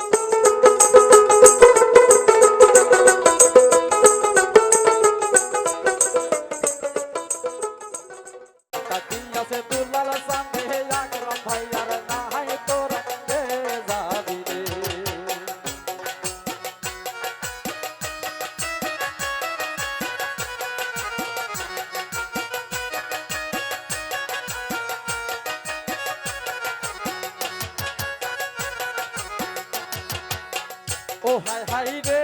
you. 오, 하이래.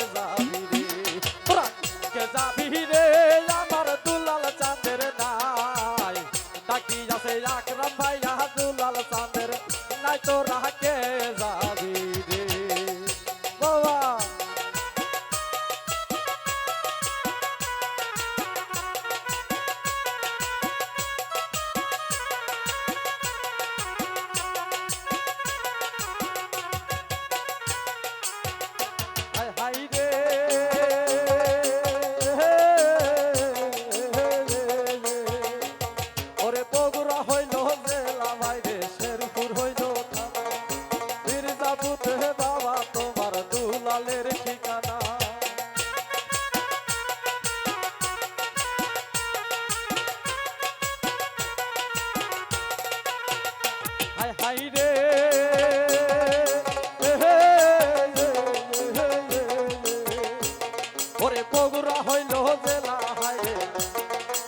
ওরে বগুড়া হইল জেলা হায়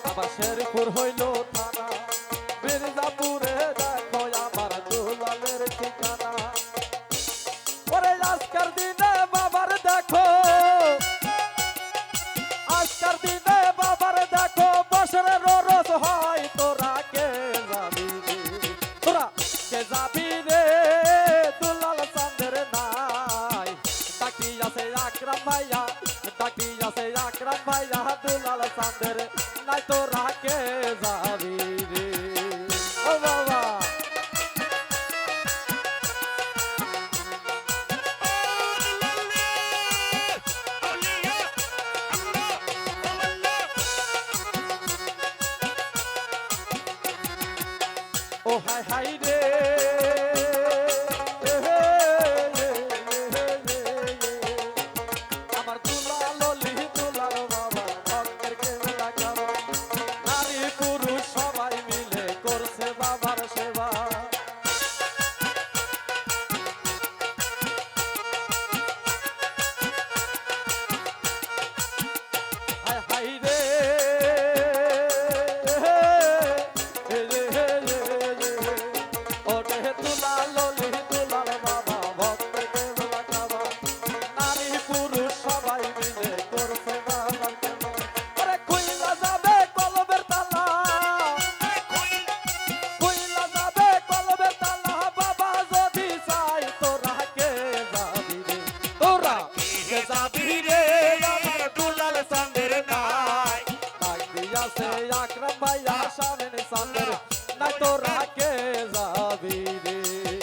আবার শেরপুর হইল থানা। মির্জাপুরে দেখো আমার দুলালের ঠিকানা। ওরে আজকের দিনে বাবার দেখো, আজকের দিনে বাবার দেখো, বছরের রোজ হয় তোরা কে যাবি তোরা কে যাবি রাম ভাই রাহাতুলাল সান্দের নাই তো রাখে যাবি রে। ও বাবা। ও হাই হাই রে। भैया से आक्रम भैया शामिल सागर न तो राके जाबी रे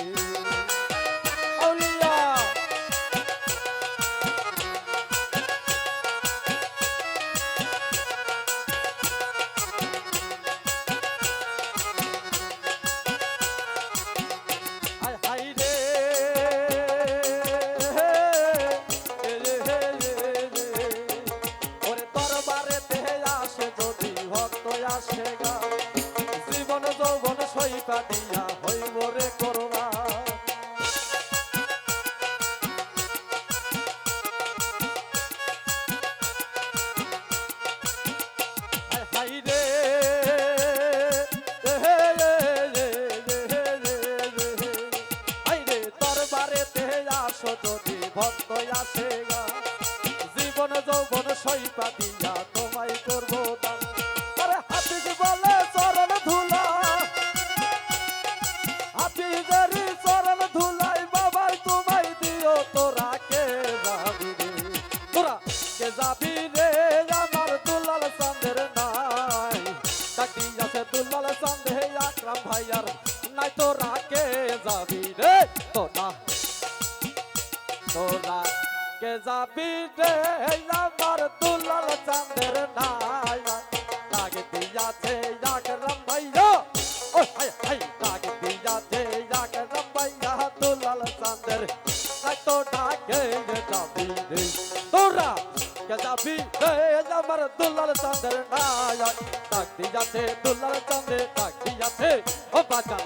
কে যাবি রে? আমার দুলাল চাঁদের নাই লাগে দিয়াছে আকরাম ভাইয়া ও হাই হাই লাগে দিয়াছে আকরাম ভাইয়া দুলাল চাঁদের। নাই তোরা কে যাবি রে। তোরা কে যাবি রে? আমার দুলাল চাঁদের নায়ক ডাক দিয়াছে, দুলাল চাঁদে ডাক দিয়াছে। ও বাজান